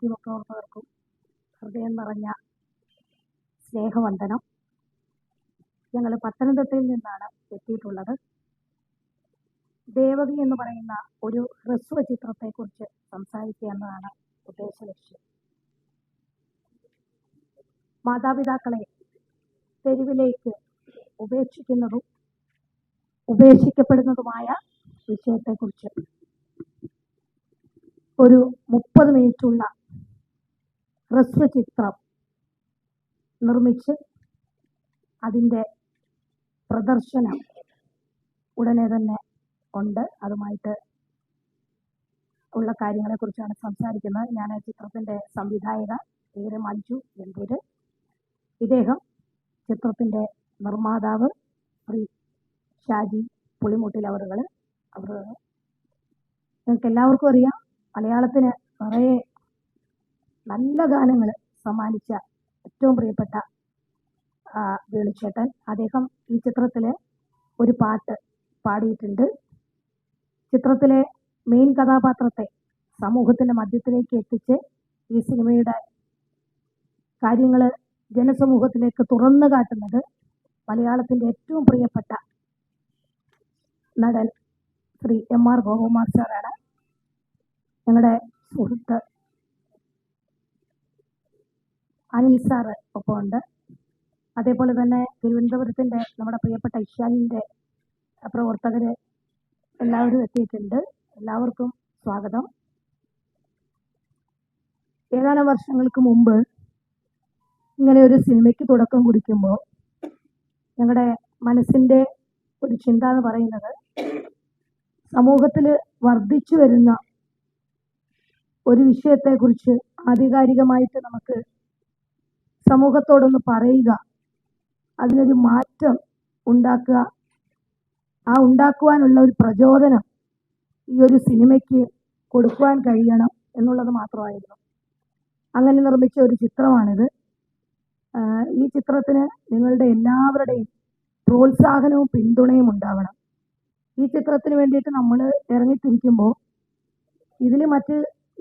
മാധ്യമ പ്രവർത്തകർക്കും ഹൃദയം നിറഞ്ഞ സ്നേഹവന്ദനം. ഞങ്ങൾ പത്തനംതിട്ടയിൽ നിന്നാണ് എത്തിയിട്ടുള്ളത്. ദേവകി എന്ന് പറയുന്ന ഒരു ഹ്രസ്വ ചിത്രത്തെക്കുറിച്ച് സംസാരിക്കുക എന്നതാണ് ഉദ്ദേശ ലക്ഷ്യം. മാതാപിതാക്കളെ തെരുവിലേക്ക് ഉപേക്ഷിക്കുന്നതും ഉപേക്ഷിക്കപ്പെടുന്നതുമായ വിഷയത്തെക്കുറിച്ച് ഒരു മുപ്പത് മിനിറ്റുള്ള ഹ്രസ്വ ചിത്രം നിർമ്മിച്ച് അതിന്റെ പ്രദർശനം ഉടനെ തന്നെ ഉണ്ട്. അതുമായിട്ട് ഉള്ള കാര്യങ്ങളെക്കുറിച്ചാണ് സംസാരിക്കുന്നത്. ഞാൻ ചിത്രത്തിന്റെ സംവിധായക പേര് മഞ്ജു എന്തൂര്. ഇദ്ദേഹം ചിത്രത്തിന്റെ നിർമ്മാതാവ് ശ്രീ ഷാജി പുളിമുട്ടിൽ അവറുകൾ അവർ നിങ്ങൾക്ക് എല്ലാവർക്കും അറിയാം. മലയാളത്തിന് നിറയെ നല്ല ഗാനങ്ങൾ സമ്മാനിച്ച ഏറ്റവും പ്രിയപ്പെട്ട വേളിച്ചേട്ടൻ അദ്ദേഹം ഈ ചിത്രത്തിലെ ഒരു പാട്ട് പാടിയിട്ടുണ്ട്. ചിത്രത്തിലെ മെയിൻ കഥാപാത്രത്തെ സമൂഹത്തിന്റെ മധ്യത്തിലേക്ക് എത്തിച്ച് ഈ സിനിമയുടെ കാര്യങ്ങൾ ജനസമൂഹത്തിലേക്ക് തുറന്നു കാട്ടുന്നത് മലയാളത്തിന്റെ ഏറ്റവും പ്രിയപ്പെട്ട നടൻ ശ്രീ എം ആർ ഗോപകുമാർ സാറാണ്. ഞങ്ങളുടെ സുഹൃത്ത് അനിൽ സാറ് ഒപ്പമുണ്ട്. അതേപോലെ തന്നെ തിരുവനന്തപുരത്തിന്റെ നമ്മുടെ പ്രിയപ്പെട്ട ഇഷാനിന്റെ പ്രവർത്തകര് എല്ലാവരും എത്തിയിട്ടുണ്ട്. എല്ലാവർക്കും സ്വാഗതം. ഏതാനും വർഷങ്ങൾക്ക് മുമ്പ് ഇങ്ങനെ ഒരു സിനിമയ്ക്ക് തുടക്കം കുറിക്കുമ്പോൾ ഞങ്ങളുടെ മനസ്സിന്റെ ഒരു ചിന്ത എന്ന് പറയുന്നത് സമൂഹത്തിൽ വർദ്ധിച്ചു വരുന്ന ഒരു വിഷയത്തെക്കുറിച്ച് ആധികാരികമായിട്ട് നമുക്ക് സമൂഹത്തോടൊന്ന് പറയുക. അതിനൊരു മാറ്റം ഉണ്ടാക്കുക. ആ ഉണ്ടാക്കുവാനുള്ള ഒരു പ്രചോദനം ഈ ഒരു സിനിമയ്ക്ക് കൊടുക്കുവാൻ കഴിയണം എന്നുള്ളത് മാത്രമായിരുന്നു. അങ്ങനെ നിർമ്മിച്ച ഒരു ചിത്രമാണിത്. ഈ ചിത്രത്തിന് നിങ്ങളുടെ എല്ലാവരുടെയും പ്രോത്സാഹനവും പിന്തുണയും ഉണ്ടാവണം. ഈ ചിത്രത്തിന് വേണ്ടിയിട്ട് നമ്മൾ ഇറങ്ങിത്തിരിക്കുമ്പോൾ ഇതിൽ മറ്റ്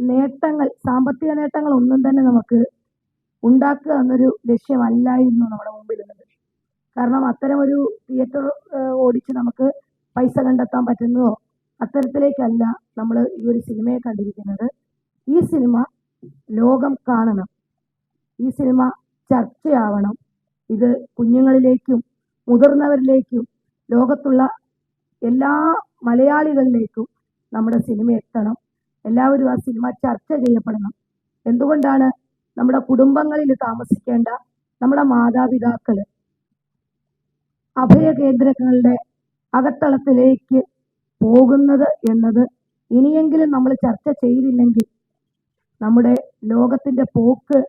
നേട്ടങ്ങൾ സാമ്പത്തിക നേട്ടങ്ങൾ ഒന്നും തന്നെ നമുക്ക് ഉണ്ടാക്കുക എന്നൊരു ലക്ഷ്യമല്ലായിരുന്നു നമ്മുടെ മുമ്പിലുള്ളത്. കാരണം അത്തരം ഒരു തിയേറ്റർ ഓടിച്ച് നമുക്ക് പൈസ കണ്ടെത്താൻ പറ്റുന്നതോ അത്തരത്തിലേക്കല്ല നമ്മൾ ഈ ഒരു സിനിമയെ കണ്ടിരിക്കുന്നത്. ഈ സിനിമ ലോകം കാണണം. ഈ സിനിമ ചർച്ചയാവണം. ഇത് കുഞ്ഞുങ്ങളിലേക്കും മുതിർന്നവരിലേക്കും ലോകത്തുള്ള എല്ലാ മലയാളികളിലേക്കും നമ്മുടെ സിനിമ എത്തണം. എല്ലാവരും ആ സിനിമ ചർച്ച ചെയ്യപ്പെടണം. എന്തുകൊണ്ടാണ് നമ്മുടെ കുടുംബങ്ങളിൽ താമസിക്കേണ്ട നമ്മുടെ മാതാപിതാക്കൾ അഭയ കേന്ദ്രങ്ങളുടെ അകത്തളത്തിലേക്ക് പോകുന്നത് എന്നത് ഇനിയെങ്കിലും നമ്മൾ ചർച്ച ചെയ്തില്ലെങ്കിൽ നമ്മുടെ ലോകത്തിന്റെ പോക്ക്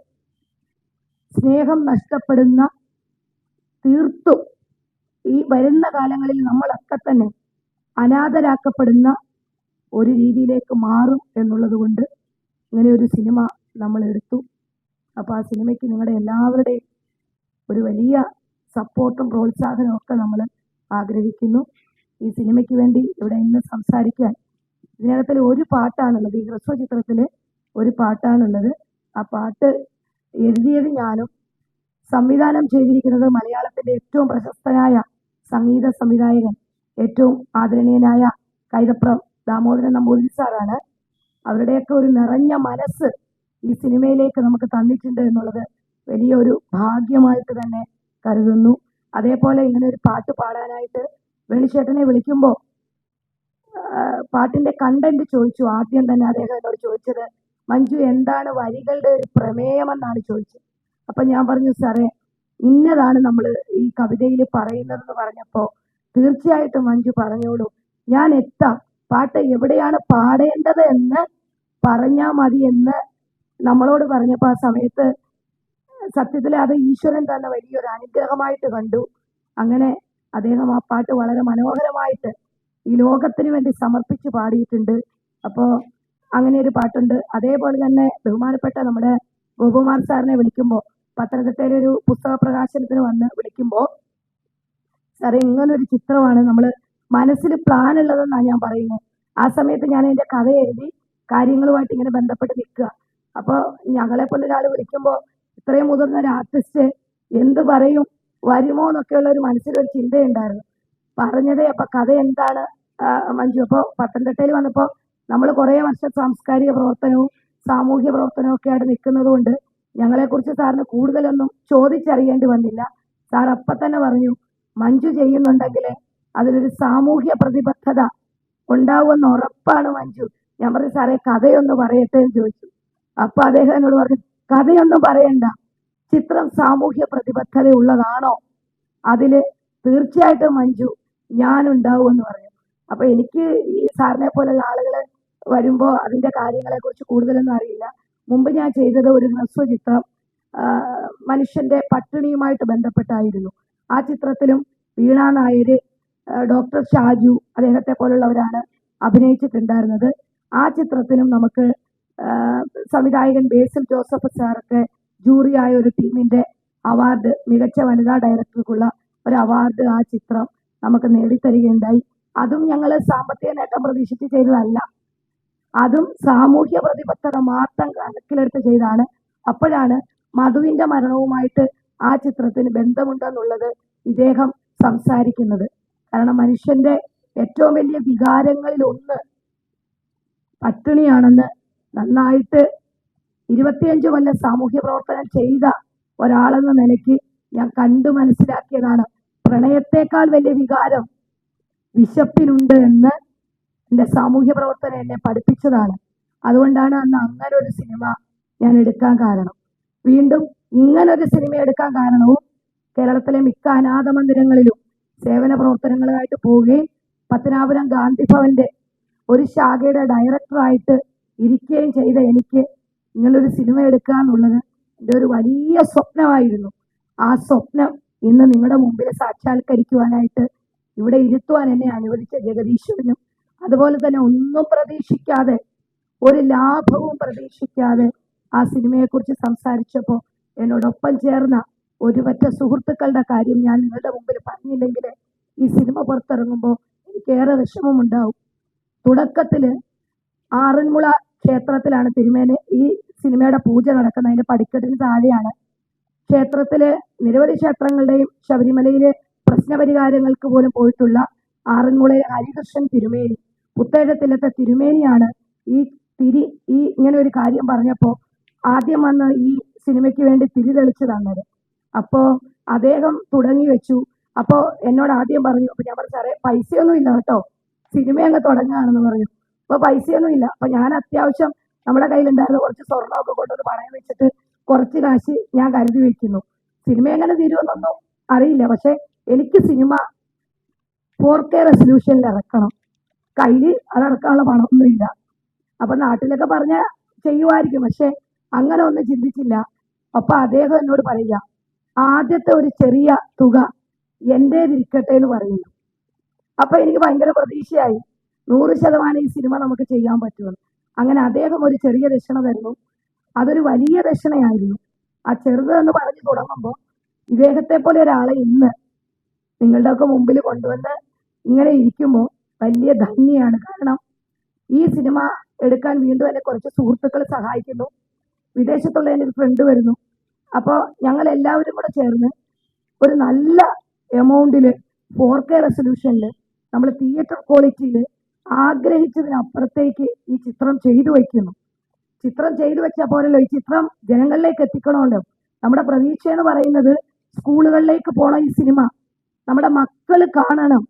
സ്നേഹം നഷ്ടപ്പെടുന്ന തീർത്തും ഈ വരുന്ന കാലങ്ങളിൽ നമ്മളൊക്കെ തന്നെ അനാഥരാക്കപ്പെടുന്ന ഒരു രീതിയിലേക്ക് മാറും എന്നുള്ളത് കൊണ്ട് ഇങ്ങനെ ഒരു സിനിമ നമ്മൾ എടുത്തു അപ്പോൾ ആ സിനിമയ്ക്ക് നിങ്ങളുടെ എല്ലാവരുടെയും ഒരു വലിയ സപ്പോർട്ടും പ്രോത്സാഹനവും ഒക്കെ നമ്മൾ ആഗ്രഹിക്കുന്നു. ഈ സിനിമയ്ക്ക് വേണ്ടി ഇവിടെ ഇന്ന് സംസാരിക്കാൻ ഇതിനകത്തിൽ ഒരു പാട്ടാണുള്ളത്. ഈ ഹ്രസ്വ ചിത്രത്തിൽ ഒരു പാട്ടാണുള്ളത്. ആ പാട്ട് എഴുതിയത് ഞാനും. സംവിധാനം ചെയ്തിരിക്കുന്നത് മലയാളത്തിന്റെ ഏറ്റവും പ്രശസ്തനായ സംഗീത സംവിധായകൻ ഏറ്റവും ആദരണീയനായ കൈതപ്രം ദാമോദരൻ നമ്പൂതിരി സാറാണ്. അവരുടെയൊക്കെ ഒരു നിറഞ്ഞ മനസ്സ് ഈ സിനിമയിലേക്ക് നമുക്ക് തന്നിട്ടുണ്ട് എന്നുള്ളത് വലിയൊരു ഭാഗ്യമായിട്ട് തന്നെ കരുതുന്നു. അതേപോലെ ഇങ്ങനെ ഒരു പാട്ട് പാടാനായിട്ട് വെളിച്ചേട്ടനെ വിളിക്കുമ്പോൾ പാട്ടിന്റെ കണ്ടന്റ് ചോദിച്ചു. ആദ്യം തന്നെ അദ്ദേഹം എന്നോട് ചോദിച്ചത് മഞ്ജു എന്താണ് വരികളുടെ ഒരു പ്രമേയമെന്നാണ് ചോദിച്ചത്? അപ്പൊ ഞാൻ പറഞ്ഞു സാറേ ഇന്നതാണ് നമ്മൾ ഈ കവിതയിൽ പറയുന്നതെന്ന് പറഞ്ഞപ്പോ തീർച്ചയായിട്ടും മഞ്ജു പറഞ്ഞോളൂ. ഞാൻ എത്താം. പാട്ട് എവിടെയാണ് പാടേണ്ടത് എന്ന് പറഞ്ഞാൽ മതി എന്ന് നമ്മളോട് പറഞ്ഞപ്പോൾ ആ സമയത്ത് സത്യത്തിൽ അത് ഈശ്വരൻ തന്നെ വലിയൊരു അനുഗ്രഹമായിട്ട് കണ്ടു. അങ്ങനെ അദ്ദേഹം ആ പാട്ട് വളരെ മനോഹരമായിട്ട് ഈ ലോകത്തിന് വേണ്ടി സമർപ്പിച്ച് പാടിയിട്ടുണ്ട്. അപ്പോൾ അങ്ങനെ ഒരു പാട്ടുണ്ട്. അതേപോലെ തന്നെ ബഹുമാനപ്പെട്ട നമ്മുടെ ഗോപകുമാർ സാറിനെ വിളിക്കുമ്പോൾ പത്തനംതിട്ടയിലെ ഒരു പുസ്തക പ്രകാശനത്തിന് വന്ന് വിളിക്കുമ്പോൾ സാറേ ഇങ്ങനൊരു ചിത്രമാണ് നമ്മൾ മനസ്സിൽ പ്ലാൻ ഉള്ളതെന്നാണ് ഞാൻ പറയുന്നത് ആ സമയത്ത് ഞാൻ എന്റെ കഥ എഴുതി കാര്യങ്ങളുമായിട്ട് ഇങ്ങനെ ബന്ധപ്പെട്ട് നിൽക്കുക. അപ്പോൾ ഞങ്ങളെ പോലെ ഒരാൾ വിളിക്കുമ്പോൾ ഇത്രയും മുതിർന്ന ഒരു ആർട്ടിസ്റ്റ് എന്ത് പറയും വരുമോ എന്നൊക്കെയുള്ള ഒരു മനസ്സിലൊരു ചിന്തയുണ്ടായിരുന്നു. പറഞ്ഞതേ അപ്പൊ കഥ എന്താണ് മഞ്ജു? അപ്പോൾ പത്തനംതിട്ടയിൽ വന്നപ്പോൾ നമ്മൾ കുറേ വർഷം സാംസ്കാരിക പ്രവർത്തനവും സാമൂഹ്യ പ്രവർത്തനവും ഒക്കെ ആയിട്ട് നിൽക്കുന്നതുകൊണ്ട് ഞങ്ങളെക്കുറിച്ച് സാറിന് കൂടുതലൊന്നും ചോദിച്ചറിയേണ്ടി വന്നില്ല. സാർ അപ്പം തന്നെ പറഞ്ഞു മഞ്ജു ചെയ്യുന്നുണ്ടെങ്കിൽ അതിനൊരു സാമൂഹ്യ പ്രതിബദ്ധത ഉണ്ടാവുമെന്ന് ഉറപ്പാണ് മഞ്ജു. ഞാൻ പറഞ്ഞു സാറേ കഥയൊന്ന് പറയട്ടെ എന്ന് ചോദിച്ചു. അപ്പൊ അദ്ദേഹം എന്നോട് പറഞ്ഞു കഥയൊന്നും പറയണ്ട. ചിത്രം സാമൂഹ്യ പ്രതിബദ്ധതയുള്ളതാണോ? അതിൽ തീർച്ചയായിട്ടും മഞ്ജു ഞാനുണ്ടാവും എന്ന് പറഞ്ഞു. അപ്പൊ എനിക്ക് ഈ സാറിനെ പോലുള്ള ആളുകൾ വരുമ്പോ അതിന്റെ കാര്യങ്ങളെ കുറിച്ച് കൂടുതലൊന്നും അറിയില്ല. മുമ്പ് ഞാൻ ചെയ്തത് ഒരു ഹ്രസ്വ ചിത്രം മനുഷ്യന്റെ പട്ടിണിയുമായിട്ട് ബന്ധപ്പെട്ടായിരുന്നു. ആ ചിത്രത്തിലും വീണ നായര് ഡോക്ടർ ഷാജു അദ്ദേഹത്തെ പോലുള്ളവരാണ് അഭിനയിച്ചിട്ടുണ്ടായിരുന്നത്. ആ ചിത്രത്തിനും നമുക്ക് സംവിധായകൻ ബേസിൽ ജോസഫ് സാറൊക്കെ ജൂറിയായ ഒരു ടീമിന്റെ അവാർഡ് മികച്ച വനിതാ ഡയറക്ടർക്കുള്ള ഒരു അവാർഡ് ആ ചിത്രം നമുക്ക് നേടിത്തരികയുണ്ടായി. അതും ഞങ്ങൾ സാമ്പത്തിക നേട്ടം പ്രതീക്ഷിച്ച് ചെയ്തതല്ല. അതും സാമൂഹ്യ പ്രതിബദ്ധത മാത്രം കണക്കിലെടുത്ത് ചെയ്താണ്. അപ്പോഴാണ് മധുവിന്റെ മരണവുമായിട്ട് ആ ചിത്രത്തിന് ബന്ധമുണ്ടെന്നുള്ളത് ഇദ്ദേഹം സംസാരിക്കുന്നത്. കാരണം മനുഷ്യന്റെ ഏറ്റവും വലിയ വികാരങ്ങളിൽ ഒന്ന് പട്ടിണിയാണെന്ന് നന്നായിട്ട് ഇരുപത്തിയഞ്ച് കൊല്ലം സാമൂഹ്യ പ്രവർത്തനം ചെയ്ത ഒരാളെന്ന നിലയ്ക്ക് ഞാൻ കണ്ടു മനസ്സിലാക്കിയതാണ്. പ്രണയത്തെക്കാൾ വലിയ വികാരം വിശപ്പിനുണ്ട് എന്ന് എന്റെ സാമൂഹ്യ പ്രവർത്തനം എന്നെ പഠിപ്പിച്ചതാണ്. അതുകൊണ്ടാണ് അന്ന് അങ്ങനെ ഒരു സിനിമ ഞാൻ എടുക്കാൻ കാരണം. വീണ്ടും ഇങ്ങനൊരു സിനിമ എടുക്കാൻ കാരണവും കേരളത്തിലെ മിക്ക അനാഥ മന്ദിരങ്ങളിലും സേവന പ്രവർത്തനങ്ങളുമായിട്ട് പോവുകയും പത്തനാപുരം ഗാന്ധി ഭവന്റെ ഒരു ശാഖയുടെ ഡയറക്ടറായിട്ട് ഇരിക്കുകയും ചെയ്ത എനിക്ക് ഇങ്ങനൊരു സിനിമ എടുക്കുക എന്നുള്ളത് എന്റെ ഒരു വലിയ സ്വപ്നമായിരുന്നു. ആ സ്വപ്നം ഇന്ന് നിങ്ങളുടെ മുമ്പിൽ സാക്ഷാത്കരിക്കുവാനായിട്ട് ഇവിടെ ഇരുത്തുവാൻ എന്നെ അനുവദിച്ച ജഗദീശ്വരനും അതുപോലെ തന്നെ ഒന്നും പ്രതീക്ഷിക്കാതെ ഒരു ലാഭവും പ്രതീക്ഷിക്കാതെ ആ സിനിമയെക്കുറിച്ച് സംസാരിച്ചപ്പോൾ എന്നോടൊപ്പം ചേർന്ന ഒരുപറ്റ സുഹൃത്തുക്കളുടെ കാര്യം ഞാൻ നിങ്ങളുടെ മുമ്പിൽ പറഞ്ഞില്ലെങ്കിൽ ഈ സിനിമ പുറത്തിറങ്ങുമ്പോൾ എനിക്കേറെ വിഷമമുണ്ടാവും. തുടക്കത്തിൽ ആറന്മുള ക്ഷേത്രത്തിലാണ് തിരുമേനി ഈ സിനിമയുടെ പൂജ നടക്കുന്നത്. അതിന്റെ പടിക്കെട്ടിന് താഴെയാണ്. ക്ഷേത്രത്തിലെ നിരവധി ക്ഷേത്രങ്ങളുടെയും ശബരിമലയിലെ പ്രശ്നപരിഹാരങ്ങൾക്ക് പോലും പോയിട്ടുള്ള ആറന്മുളയിലെ ഹരികൃഷ്ണൻ തിരുമേനി. പുത്തേഴത്തിലത്തെ തിരുമേനിയാണ് ഈ തിരി ഈ ഇങ്ങനെ ഒരു കാര്യം പറഞ്ഞപ്പോൾ ആദ്യം വന്ന് ഈ സിനിമയ്ക്ക് വേണ്ടി തിരി തെളിച്ചു തന്നത്. അപ്പോ അദ്ദേഹം തുടങ്ങി വെച്ചു. അപ്പോ എന്നോട് ആദ്യം പറഞ്ഞു അപ്പൊ ഞാൻ പറഞ്ഞു സാറേ പൈസയൊന്നും ഇല്ല കേട്ടോ. സിനിമ അങ്ങ് തുടങ്ങുകയാണെന്ന് പറഞ്ഞു. അപ്പൊ പൈസയൊന്നും ഇല്ല. അപ്പൊ ഞാൻ അത്യാവശ്യം നമ്മുടെ കയ്യിലുണ്ടായിരുന്ന കുറച്ച് സ്വർണമൊക്കെ കൊണ്ടുവന്ന് പണയം വെച്ചിട്ട് കുറച്ച് കാശ് ഞാൻ കരുതി വെക്കുന്നു. സിനിമ എങ്ങനെ തീരുമെന്നൊന്നും അറിയില്ല. പക്ഷെ എനിക്ക് സിനിമ ഫോർ കെ റെസൊല്യൂഷനിൽ ഇറക്കണം. കയ്യിൽ അതിറക്കാനുള്ള പണമൊന്നും ഇല്ല. അപ്പൊ നാട്ടിലൊക്കെ പറഞ്ഞ ചെയ്യുമായിരിക്കും. പക്ഷെ അങ്ങനെ ഒന്നും ചിന്തിച്ചില്ല. അപ്പൊ അദ്ദേഹം എന്നോട് പറയുക ആദ്യത്തെ ഒരു ചെറിയ തുക എന്റേതിരിക്കട്ടെ എന്ന് പറയുന്നു. അപ്പൊ എനിക്ക് ഭയങ്കര പ്രതീക്ഷയായി. നൂറ് ശതമാനം ഈ സിനിമ നമുക്ക് ചെയ്യാൻ പറ്റുമെന്ന്. അങ്ങനെ അദ്ദേഹം ഒരു ചെറിയ ദക്ഷിണ തരുന്നു. അതൊരു വലിയ ദക്ഷിണയായിരുന്നു. ആ ചെറുത് എന്ന് പറഞ്ഞു തുടങ്ങുമ്പോൾ ഇദ്ദേഹത്തെ പോലെ ഒരാളെ ഇന്ന് നിങ്ങളുടെയൊക്കെ മുമ്പിൽ കൊണ്ടുവന്ന് ഇങ്ങനെ ഇരിക്കുമ്പോൾ വലിയ ധന്യാണ് കാരണം ഈ സിനിമ എടുക്കാൻ വീണ്ടും എന്നെ കുറച്ച് സുഹൃത്തുക്കൾ സഹായിക്കുന്നു. വിദേശത്തുള്ള എന്റെ ഒരു ഫ്രണ്ട് വരുന്നു. അപ്പോൾ ഞങ്ങൾ എല്ലാവരും കൂടെ ചേർന്ന് ഒരു നല്ല എമൗണ്ടിൽ ഫോർ കെ റെസൊല്യൂഷനിൽ നമ്മൾ തിയേറ്റർ ക്വാളിറ്റിയിൽ ആഗ്രഹിച്ചതിനപ്പുറത്തേക്ക് ഈ ചിത്രം ചെയ്തു വയ്ക്കുന്നു. ചിത്രം ചെയ്തു വെച്ചാൽ പോലല്ലോ ഈ ചിത്രം ജനങ്ങളിലേക്ക് എത്തിക്കണമല്ലോ. നമ്മുടെ പ്രതീക്ഷ എന്ന് പറയുന്നത് സ്കൂളുകളിലേക്ക് പോണ ഈ സിനിമ. നമ്മുടെ മക്കൾ കാണണം.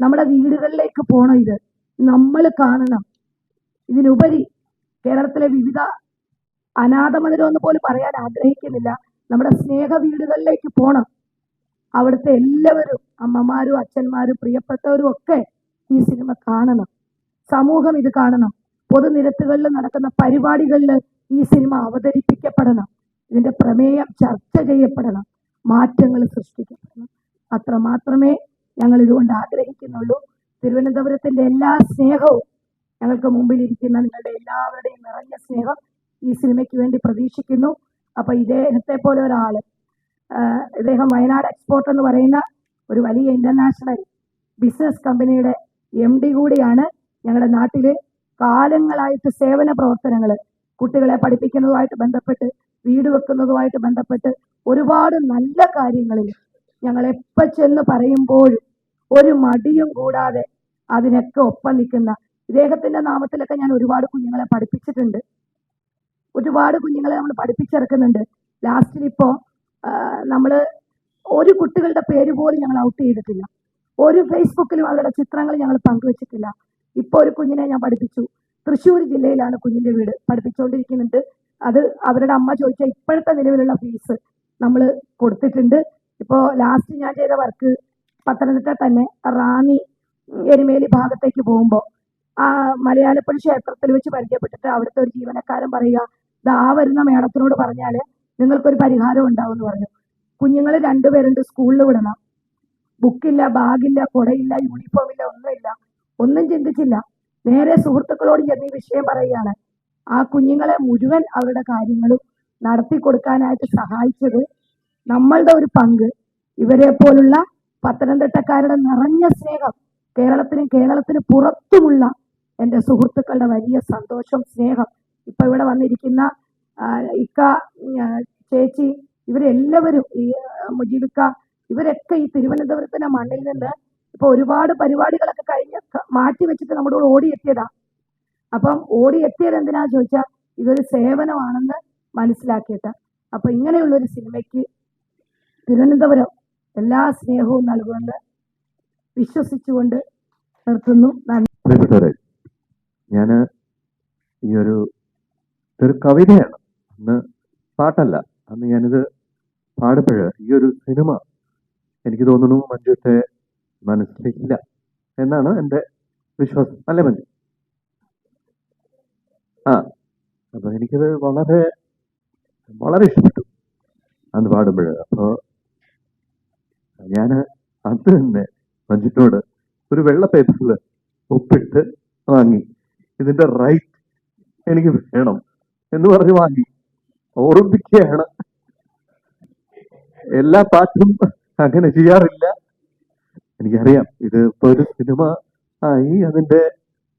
നമ്മുടെ വീടുകളിലേക്ക് പോണം ഇത്. നമ്മൾ കാണണം. ഇതിനുപരി കേരളത്തിലെ വിവിധ അനാഥ മന്ദിരമെന്ന് പോലും പറയാൻ ആഗ്രഹിക്കുന്നില്ല. നമ്മുടെ സ്നേഹ വീടുകളിലേക്ക് പോണം. അവിടുത്തെ എല്ലാവരും അമ്മമാരും അച്ഛന്മാരും പ്രിയപ്പെട്ടവരും ഒക്കെ ഈ സിനിമ കാണണം. സമൂഹം ഇത് കാണണം. പൊതുനിരത്തുകളിൽ നടക്കുന്ന പരിപാടികളിൽ ഈ സിനിമ അവതരിപ്പിക്കപ്പെടണം. ഇതിന്റെ പ്രമേയം ചർച്ച ചെയ്യപ്പെടണം. മാറ്റങ്ങൾ സൃഷ്ടിക്കപ്പെടണം. അത്ര മാത്രമേ ഞങ്ങൾ ഇതുകൊണ്ട് ആഗ്രഹിക്കുന്നുള്ളൂ. തിരുവനന്തപുരത്തിന്റെ എല്ലാ സ്നേഹവും ഞങ്ങൾക്ക് മുമ്പിൽ ഇരിക്കുന്ന നിങ്ങളുടെ എല്ലാവരുടെയും നിറഞ്ഞ സ്നേഹം ഈ സിനിമയ്ക്ക് വേണ്ടി പ്രതീക്ഷിക്കുന്നു. അപ്പൊ ഇദ്ദേഹത്തെ പോലെ ഒരാൾ ഇദ്ദേഹം വയനാട് എക്സ്പോർട്ട് എന്ന് പറയുന്ന ഒരു വലിയ ഇന്റർനാഷണൽ ബിസിനസ് കമ്പനിയുടെ എം ഡി കൂടിയാണ് ഞങ്ങളുടെ നാട്ടിലെ കാലങ്ങളായിട്ട് സേവന പ്രവർത്തനങ്ങൾ കുട്ടികളെ പഠിപ്പിക്കുന്നതുമായിട്ട് ബന്ധപ്പെട്ട് വീട് വെക്കുന്നതുമായിട്ട് ബന്ധപ്പെട്ട് ഒരുപാട് നല്ല കാര്യങ്ങളിൽ ഞങ്ങൾ എപ്പോൾ ചെന്ന് പറയുമ്പോഴും ഒരു മടിയും കൂടാതെ അതിനൊക്കെ ഒപ്പം നിൽക്കുന്ന ഇദ്ദേഹത്തിന്റെ നാമത്തിലൊക്കെ ഞാൻ ഒരുപാട് കുഞ്ഞുങ്ങളെ പഠിപ്പിച്ചിട്ടുണ്ട്. ഒരുപാട് കുഞ്ഞുങ്ങളെ നമ്മൾ പഠിപ്പിച്ചിറക്കുന്നുണ്ട്. ലാസ്റ്റിൽ ഇപ്പോ നമ്മൾ ഒരു കുട്ടികളുടെ പേര് പോലും ഞങ്ങൾ ഔട്ട് ചെയ്തിട്ടില്ല. ഒരു ഫേസ്ബുക്കിലും അവരുടെ ചിത്രങ്ങൾ ഞങ്ങൾ പങ്കുവച്ചിട്ടില്ല. ഇപ്പോൾ ഒരു കുഞ്ഞിനെ ഞാൻ പഠിപ്പിച്ചു. തൃശ്ശൂർ ജില്ലയിലാണ് കുഞ്ഞിന്റെ വീട് പഠിപ്പിച്ചുകൊണ്ടിരിക്കുന്നുണ്ട്. അത് അവരുടെ അമ്മ ചോദിച്ച ഇപ്പോഴത്തെ നിലവിലുള്ള ഫീസ് നമ്മൾ കൊടുത്തിട്ടുണ്ട്. ഇപ്പോൾ ലാസ്റ്റ് ഞാൻ ചെയ്ത വർക്ക് പത്തനംതിട്ട തന്നെ റാന്നി എരുമേലി ഭാഗത്തേക്ക് പോകുമ്പോൾ ആ മലയാളപ്പള്ളി ക്ഷേത്രത്തിൽ വെച്ച് പരിചയപ്പെട്ടിട്ട് അവിടുത്തെ ഒരു ജീവനക്കാരൻ പറയുക ദാ വരുന്ന മേഡത്തിനോട് പറഞ്ഞാൽ നിങ്ങൾക്കൊരു പരിഹാരം ഉണ്ടാവും എന്ന് പറഞ്ഞു. കുഞ്ഞുങ്ങൾ രണ്ടുപേരുണ്ട് സ്കൂളിൽ വിടണം. ബുക്കില്ല ബാഗില്ല കുടയില്ല യൂണിഫോം ഇല്ല ഒന്നുമില്ല. ഒന്നും ചിന്തിച്ചില്ല. നേരെ സുഹൃത്തുക്കളോട് ചെന്ന് ഈ വിഷയം പറയുകയാണ്. ആ കുഞ്ഞുങ്ങളെ മുഴുവൻ അവരുടെ കാര്യങ്ങളും നടത്തി കൊടുക്കാനായിട്ട് സഹായിച്ചത് നമ്മളുടെ ഒരു പങ്ക്. ഇവരെ പോലുള്ള പത്തനംതിട്ടക്കാരുടെ നിറഞ്ഞ സ്നേഹം കേരളത്തിനും കേരളത്തിന് പുറത്തുമുള്ള എന്റെ സുഹൃത്തുക്കളുടെ വലിയ സന്തോഷം സ്നേഹം. ഇപ്പൊ ഇവിടെ വന്നിരിക്കുന്ന ഇക്ക ചേച്ചി ഇവരെല്ലാവരും ഈ മുജീബിക്ക ഇവരൊക്കെ ഈ തിരുവനന്തപുരത്തിന്റെ മണ്ണിൽ നിന്ന് ഇപ്പൊ ഒരുപാട് പരിപാടികളൊക്കെ കഴിഞ്ഞ് മാറ്റി വെച്ചിട്ട് നമ്മുടെ കൂടെ ഓടിയെത്തിയതാ. അപ്പം ഓടിയെത്തിയത് എന്തിനാ ചോദിച്ചാൽ ഇതൊരു സേവനമാണെന്ന് മനസ്സിലാക്കിയിട്ട്. അപ്പൊ ഇങ്ങനെയുള്ള ഒരു സിനിമയ്ക്ക് തിരുവനന്തപുരം എല്ലാ സ്നേഹവും നൽകുമെന്ന് വിശ്വസിച്ചുകൊണ്ട് നിർത്തുന്നു. നന്ദി. ഞാൻ ഈ ഒരു ഇതൊരു കവിതയാണ്. അന്ന് പാട്ടല്ല. അന്ന് ഞാനിത് പാടുമ്പോഴ് ഈ ഒരു സിനിമ എനിക്ക് തോന്നുന്നു മഞ്ജുത്തെ മനസ്സിലില്ല എന്നാണ് എന്റെ വിശ്വാസം. അല്ലേ മഞ്ജു? ആ അപ്പൊ എനിക്കത് വളരെ വളരെ ഇഷ്ടപ്പെട്ടു അന്ന് പാടുമ്പോൾ. അപ്പോൾ ഞാൻ അന്ന് തന്നെ മഞ്ജുവിനോട് ഒരു വെള്ള പേപ്പറിൽ ഒപ്പിട്ട് വാങ്ങി. ഇതിന്റെ റൈറ്റ് എനിക്ക് വേണം എന്ന് പറഞ്ഞ് വാങ്ങി. ഓർമ്മിക്കുകയാണ്. എല്ലാ പാട്ടും അങ്ങനെ ചെയ്യാറില്ല. എനിക്കറിയാം. ഇത് ഇപ്പൊ ഒരു സിനിമ ആയി അതിന്റെ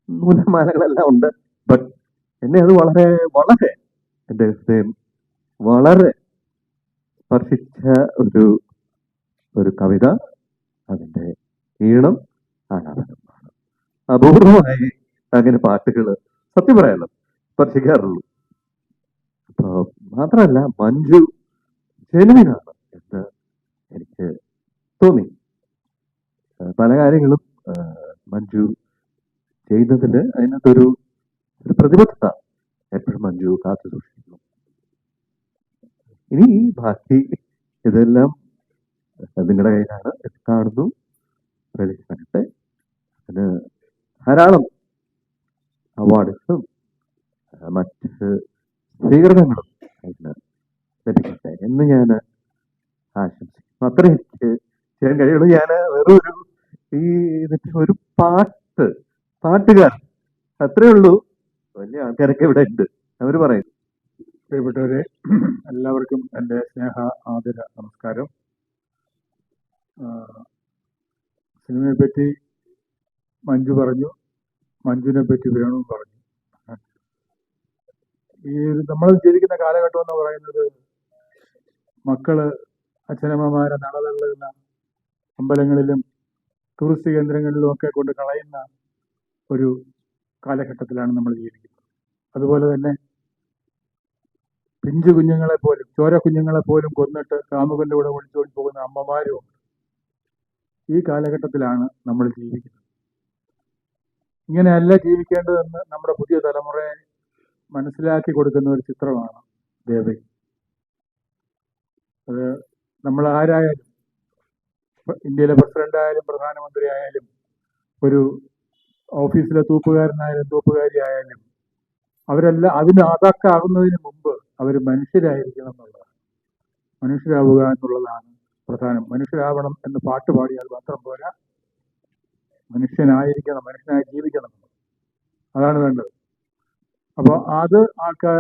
നൂലമാലകളെല്ലാം ഉണ്ട്. ബട്ട് എന്നെ അത് വളരെ വളരെ എന്റെ ഹൃദയം വളരെ സ്പർശിച്ച ഒരു ഒരു കവിത. അതിന്റെ ഈണം ആലാപനമാണ് അപൂർവമായി അങ്ങനെ പാട്ടുകൾ സത്യം പറയാലോ സ്പർശിക്കാറുള്ളൂ. അപ്പൊ മാത്രമല്ല മഞ്ജു ജനുവിനാണ് എനിക്ക് തോന്നി. പല കാര്യങ്ങളും മഞ്ജു ചെയ്യുന്നതിൽ അതിനകത്തൊരു ഒരു പ്രതിബദ്ധത എപ്പോഴും മഞ്ജു കാത്തു സൂക്ഷിക്കുന്നു. ഇനി ബാക്കി ഇതെല്ലാം നിങ്ങളുടെ കയ്യിലാണ് കാണുന്നു. റിലീസ് ആകട്ടെ അതിന് ധാരാളം അവാർഡ്സും മറ്റ് സ്വീകരണങ്ങളും അതിന് ലഭിക്കട്ടെ എന്ന് ഞാൻ ആശംസിക്കുന്നു. അത്രയും ചെയ്യാൻ കഴിയുള്ളൂ. ഞാൻ വെറും ഈ ഇതിന്റെ ഒരു പാട്ട് പാട്ടുകാരൻ അത്രേ ഉള്ളൂ. വലിയ ആൾക്കാരൊക്കെ ഇവിടെ ഉണ്ട്. അവർ പറയുന്നു പ്രിയപ്പെട്ടവരെ എല്ലാവർക്കും എന്റെ സ്നേഹ ആദര നമസ്കാരം. ആ, സിനിമയെ പറ്റി മഞ്ജു പറഞ്ഞു. മഞ്ജുവിനെ പറ്റി വേണു പറഞ്ഞു. ഈ നമ്മൾ ജീവിക്കുന്ന കാലഘട്ടം എന്ന് പറയുന്നത് മക്കൾ അച്ഛനമ്മമാരെ നടതള്ളുന്ന അമ്പലങ്ങളിലും ടൂറിസ്റ്റ് കേന്ദ്രങ്ങളിലും ഒക്കെ കൊണ്ട് കളയുന്ന ഒരു കാലഘട്ടത്തിലാണ് നമ്മൾ ജീവിക്കുന്നത് അതുപോലെ തന്നെ പിഞ്ചു കുഞ്ഞുങ്ങളെ പോലും ചോര കുഞ്ഞുങ്ങളെ പോലും കൊന്നിട്ട് കാമുകന്റെ കൂടെ ഒളിച്ചോടി പോകുന്ന അമ്മമാരും. ഈ കാലഘട്ടത്തിലാണ് നമ്മൾ ജീവിക്കുന്നത് ഇങ്ങനെയല്ല ജീവിക്കേണ്ടതെന്ന് നമ്മുടെ പുതിയ തലമുറയെ മനസ്സിലാക്കി കൊടുക്കുന്ന ഒരു ചിത്രമാണ് ദേവകി അത് നമ്മൾ ആരായാലും ഇന്ത്യയിലെ പ്രസിഡന്റ് ആയാലും പ്രധാനമന്ത്രി ആയാലും ഒരു ഓഫീസിലെ തൂപ്പുകാരനായാലും തൂപ്പുകാരി ആയാലും അവരെല്ലാം അതിന് അതൊക്കെ ആകുന്നതിന് മുമ്പ് അവർ മനുഷ്യരായിരിക്കണം എന്നുള്ളതാണ്. മനുഷ്യരാവുക എന്നുള്ളതാണ് പ്രധാനം. മനുഷ്യരാവണം എന്ന് പാട്ട് പാടിയാൽ മാത്രം പോരാ. മനുഷ്യനായിരിക്കണം മനുഷ്യനായി ജീവിക്കണം. അതാണ് വേണ്ടത്. അപ്പോൾ അത് ആൾക്കാ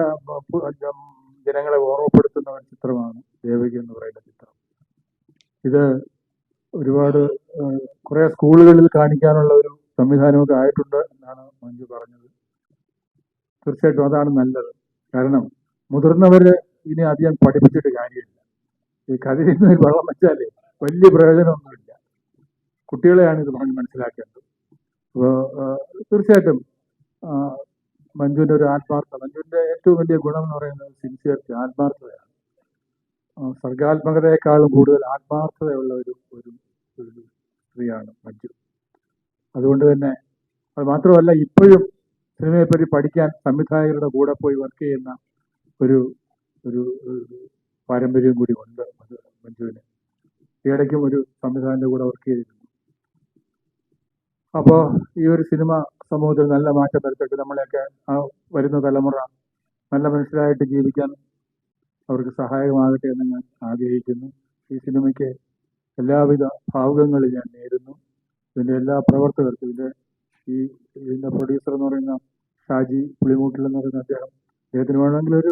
ജനങ്ങളെ ഓർമ്മപ്പെടുത്തുന്ന ഒരു ചിത്രമാണ് ദേവകി എന്ന് പറയുന്ന ചിത്രം. ഇത് ഒരുപാട് കുറെ സ്കൂളുകളിൽ കാണിക്കാനുള്ള ഒരു സംവിധാനമൊക്കെ ആയിട്ടുണ്ട് എന്നാണ് മഞ്ജു പറഞ്ഞത്. തീർച്ചയായിട്ടും അതാണ് നല്ലത്. കാരണം മുതിർന്നവര് ഇനി അധികം പഠിപ്പിച്ചിട്ട് കാര്യമില്ല. ഈ കഥയിൽ നിന്ന് വെള്ളം വെച്ചാൽ വലിയ പ്രയോജനമൊന്നുമില്ല. കുട്ടികളെയാണ് ഇത് പറഞ്ഞ് മനസ്സിലാക്കേണ്ടത്. അപ്പോൾ തീർച്ചയായിട്ടും മഞ്ജുവിന്റെ ഒരു ആത്മാർത്ഥത. മഞ്ജുവിന്റെ ഏറ്റവും വലിയ ഗുണം എന്ന് പറയുന്നത് സിൻസിയറിറ്റി ആത്മാർത്ഥതയാണ്. സർഗാത്മകതയെക്കാളും കൂടുതൽ ആത്മാർത്ഥതയുള്ള ഒരു ഒരു സ്ത്രീയാണ് മഞ്ജു. അതുകൊണ്ട് തന്നെ അത് മാത്രമല്ല ഇപ്പോഴും സിനിമയെപ്പറ്റി പഠിക്കാൻ സംവിധായകരുടെ കൂടെ പോയി വർക്ക് ചെയ്യുന്ന ഒരു ഒരു പാരമ്പര്യം കൂടി ഉണ്ട് മഞ്ജുവിന്. ഈയിടയ്ക്കും ഒരു സംവിധാനത്തിന്റെ കൂടെ വർക്ക് ചെയ്തിരുന്നു അപ്പോൾ ഈ ഒരു സിനിമ സമൂഹത്തിൽ നല്ല മാറ്റം വരുത്തിയിട്ട് നമ്മളെയൊക്കെ ആ വരുന്ന തലമുറ നല്ല മനുഷ്യരായിട്ട് ജീവിക്കാൻ അവർക്ക് സഹായകമാകട്ടെ എന്ന് ഞാൻ ആഗ്രഹിക്കുന്നു. ഈ സിനിമയ്ക്ക് എല്ലാവിധ ഭാവുകങ്ങളും ഞാൻ നേരുന്നു. ഇതിന്റെ എല്ലാ പ്രവർത്തകർക്കും ഇതിന്റെ ഈ ഇതിന്റെ പ്രൊഡ്യൂസർ എന്ന് പറയുന്ന ഷാജി പുളിമൂട്ടിൽ എന്ന് പറയുന്ന അദ്ദേഹം അദ്ദേഹത്തിന് വേണമെങ്കിൽ ഒരു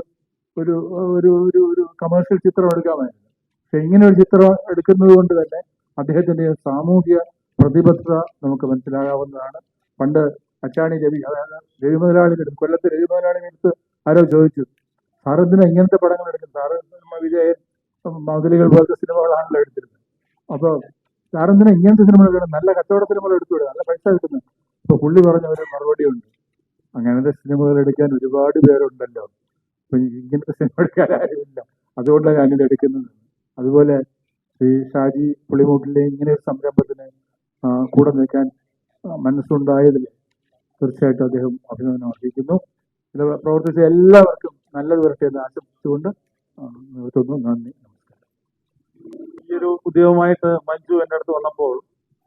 ഒരു ഒരു ഒരു ഒരു കമേഴ്ഷ്യൽ ചിത്രം എടുക്കാമായിരുന്നു. പക്ഷെ ഇങ്ങനെ ഒരു ചിത്രം എടുക്കുന്നത് കൊണ്ട് തന്നെ അദ്ദേഹത്തിന്റെ സാമൂഹിക പ്രതിബദ്ധത നമുക്ക് മനസ്സിലാകാവുന്നതാണ്. പണ്ട് അച്ചാണി രവി രവി മുതലാളി അടുത്ത് കൊല്ലത്ത് രവി മുതലാളി എടുത്ത് ആരോ ചോദിച്ചു. സാറ് എന്തിനാ ഇങ്ങനത്തെ പടങ്ങൾ എടുക്കും സാറ് വിജയൻ മതിലുകൾ പോലത്തെ സിനിമകളാണല്ലോ എടുത്തിരുന്നത്. അപ്പൊ സാറെന്തിനാ ഇങ്ങനത്തെ സിനിമകൾ എടുക്കണം നല്ല കച്ചവട സിനിമകൾ എടുത്തുവിടുക നല്ല പൈസ കിട്ടുന്നു. ഇപ്പൊ പുള്ളി പറഞ്ഞ ഒരു മറുപടി ഉണ്ട്. അങ്ങനത്തെ സിനിമകൾ എടുക്കാൻ ഒരുപാട് പേരുണ്ടല്ലോ. ഇങ്ങനത്തെ സിനിമ എടുക്കാൻ ആരുമില്ല. അതുകൊണ്ടാണ് ഞാനിത് എടുക്കുന്നത്. അതുപോലെ ശ്രീ ഷാജി പുളിമൂട്ടിലെ ഇങ്ങനെ ഒരു സംരംഭത്തിന് കൂടെ നിൽക്കാൻ മനസ്സുണ്ടായതിൽ തീർച്ചയായിട്ടും അദ്ദേഹം അഭിനന്ദനം അർഹിക്കുന്നു. പ്രവർത്തിച്ച എല്ലാവർക്കും നല്ലത് വരട്ടെ എന്ന് ആശംസിച്ചുകൊണ്ട് നിർത്തുന്നു. നന്ദി. നമസ്കാരം. ഉദ്യോഗമായിട്ട് മഞ്ജു എന്റെ അടുത്ത് വന്നപ്പോൾ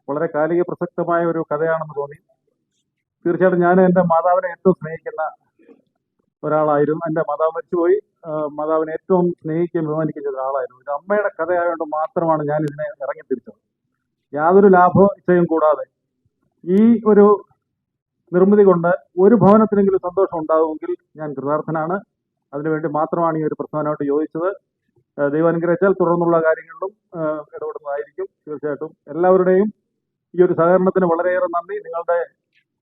വളരെ കാലിക പ്രസക്തമായ ഒരു കഥയാണെന്ന് തോന്നി. തീർച്ചയായിട്ടും ഞാൻ എന്റെ മാതാവിനെ ഏറ്റവും സ്നേഹിക്കുന്ന ഒരാളായിരുന്നു. എന്റെ മാതാവ് മരിച്ചുപോയി. മാതാവിനെ ഏറ്റവും സ്നേഹിക്കുകയും ബഹുമാനിക്കുന്ന ഒരാളായിരുന്നു. ഇത് അമ്മയുടെ കഥയായതുകൊണ്ട് മാത്രമാണ് ഞാൻ ഇതിനെ ഇറങ്ങി തിരിച്ചത് യാതൊരു ലാഭ ഇച്ഛയും കൂടാതെ ഈ ഒരു നിർമ്മിതി കൊണ്ട് ഒരു ഭവനത്തിനെങ്കിലും സന്തോഷം ഉണ്ടാകുമെങ്കിൽ ഞാൻ കൃതാർത്ഥനാണ്. അതിനുവേണ്ടി മാത്രമാണ് ഈ ഒരു പ്രസ്ഥാനമായിട്ട് യോജിച്ചത്. ദൈവാനുഗ്രഹിച്ചാൽ തുടർന്നുള്ള കാര്യങ്ങളിലും ഇടപെടുന്നതായിരിക്കും. തീർച്ചയായിട്ടും എല്ലാവരുടെയും ഈ ഒരു സഹകരണത്തിന് വളരെയേറെ നന്ദി. നിങ്ങളുടെ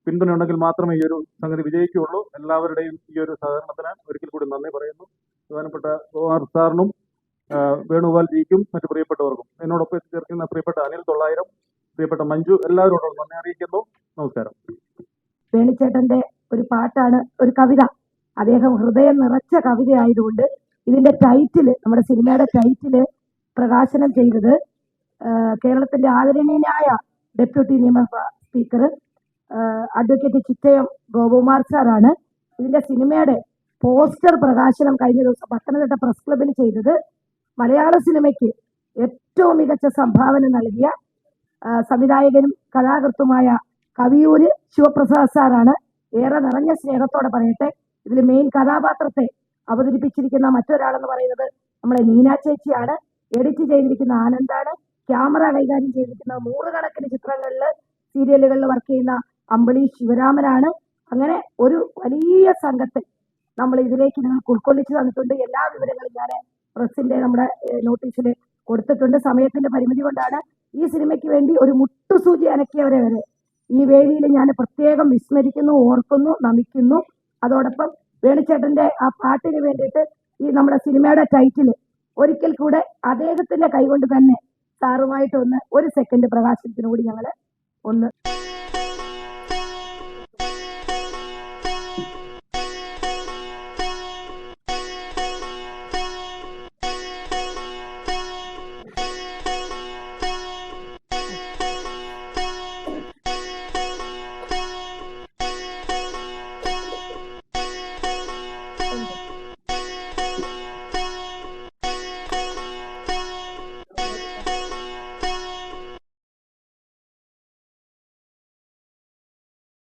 പിന്തുണ ഉണ്ടെങ്കിൽ മാത്രമേ ഈ ഒരു സംഗതി വിജയിക്കുകയുള്ളൂ. എല്ലാവരുടെയും ഈ ഒരു സഹകരണത്തിന് ഒരിക്കൽ കൂടി നന്ദി പറയുന്നു. പ്രധാനപ്പെട്ട ഗോവാർ സാറിനും വേണുഗോപാൽ ജിക്കും മറ്റു പ്രിയപ്പെട്ടവർക്കും. എന്നോടൊപ്പം എത്തിച്ചേർക്കുന്ന പ്രിയപ്പെട്ട അനിൽ തൊള്ളായിരം പ്രിയപ്പെട്ട മഞ്ജു എല്ലാവരോടും നന്ദി അറിയിക്കുന്നു. നമസ്കാരം. വേണിച്ചേട്ടന്റെ ഒരു പാട്ടാണ് ഒരു കവിത. അദ്ദേഹം ഹൃദയം നിറച്ച കവിത ആയതുകൊണ്ട് ഇതിന്റെ ടൈറ്റിൽ നമ്മുടെ സിനിമയുടെ ടൈറ്റിൽ പ്രകാശനം ചെയ്തത് കേരളത്തിന്റെ ആദരണീയനായ ഡെപ്യൂട്ടി നിയമസഭ സ്പീക്കർ അഡ്വക്കേറ്റ് ചിറ്റയം ഗോപകുമാർ സാറാണ്. ഇതിന്റെ സിനിമയുടെ പോസ്റ്റർ പ്രകാശനം കഴിഞ്ഞ ദിവസം പത്തനംതിട്ട പ്രസ് ക്ലബിൽ ചെയ്തത് മലയാള സിനിമയ്ക്ക് ഏറ്റവും മികച്ച സംഭാവന നൽകിയ സംവിധായകനും കലാകൃത്തുമായ കവിയൂര് ശിവപ്രസാദ് സാറാണ് ഏറെ നിറഞ്ഞ സ്നേഹത്തോടെ പറയട്ടെ. ഇതിൽ മെയിൻ കഥാപാത്രത്തെ അവതരിപ്പിച്ചിരിക്കുന്ന മറ്റൊരാളെന്ന് പറയുന്നത് നമ്മുടെ നീന ചേച്ചിയാണ്. എഡിറ്റ് ചെയ്തിരിക്കുന്ന ആനന്ദാണ്. ക്യാമറ കൈകാര്യം ചെയ്തിരിക്കുന്ന നൂറുകണക്കിന് ചിത്രങ്ങളിൽ സീരിയലുകളിൽ വർക്ക് ചെയ്യുന്ന അമ്പിളി ശിവരാമനാണ്. അങ്ങനെ ഒരു വലിയ സംഘത്തെ നമ്മൾ ഇതിലേക്ക് നിങ്ങൾക്ക് ഉൾക്കൊള്ളിച്ചു തന്നിട്ടുണ്ട്. എല്ലാ വിവരങ്ങളും ഞാൻ പ്രസിന്റെ നമ്മുടെ നോട്ടീസിൽ കൊടുത്തിട്ടുണ്ട്. സമയത്തിന്റെ പരിമിതി കൊണ്ടാണ് ഈ സിനിമയ്ക്ക് വേണ്ടി ഒരു മുട്ടുസൂചി അനക്കിയവരെ വരെ ഈ വേദിയിൽ ഞാൻ പ്രത്യേകം വിസ്മരിക്കുന്നു ഓർക്കുന്നു നമിക്കുന്നു. അതോടൊപ്പം വേണിച്ചേട്ടന്റെ ആ പാട്ടിന് വേണ്ടിയിട്ട് ഈ നമ്മുടെ സിനിമയുടെ ടൈറ്റിൽ ഒരിക്കൽ കൂടെ അദ്ദേഹത്തിന്റെ കൈകൊണ്ട് തന്നെ സാറുമായിട്ട് ഒന്ന് ഒരു സെക്കൻഡ് പ്രകാശനത്തിന് കൂടി ഞങ്ങൾ ഒന്ന്